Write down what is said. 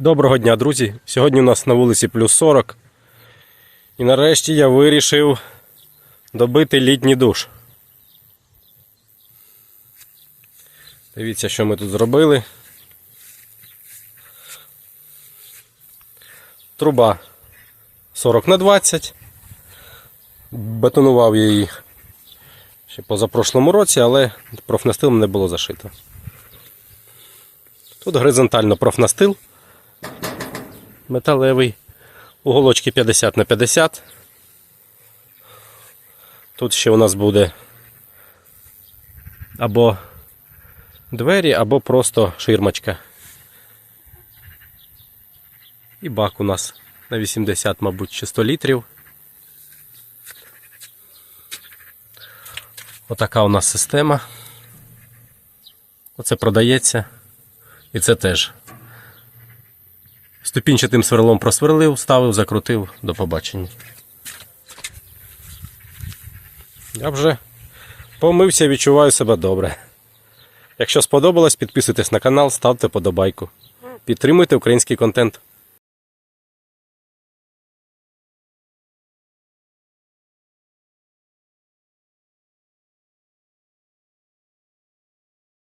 Доброго дня, друзі! Сьогодні у нас на вулиці плюс 40. І нарешті я вирішив добити літній душ. Дивіться, що ми тут зробили. Труба 40 на 20. Бетонував я її ще позапрошлому році, але профнастилом не було зашито. Тут горизонтально профнастил металевий. Уголочки 50 на 50. Тут ще у нас буде або двері, або просто ширмочка. І бак у нас на 80, мабуть, чи 100 літрів. Отака у нас система. Оце продається. І це теж. Ступінчатим сверлом просверлив, ставив, закрутив. До побачення. Я вже помився, відчуваю себе добре. Якщо сподобалось, підписуйтесь на канал, ставте подобайку. Підтримуйте український контент.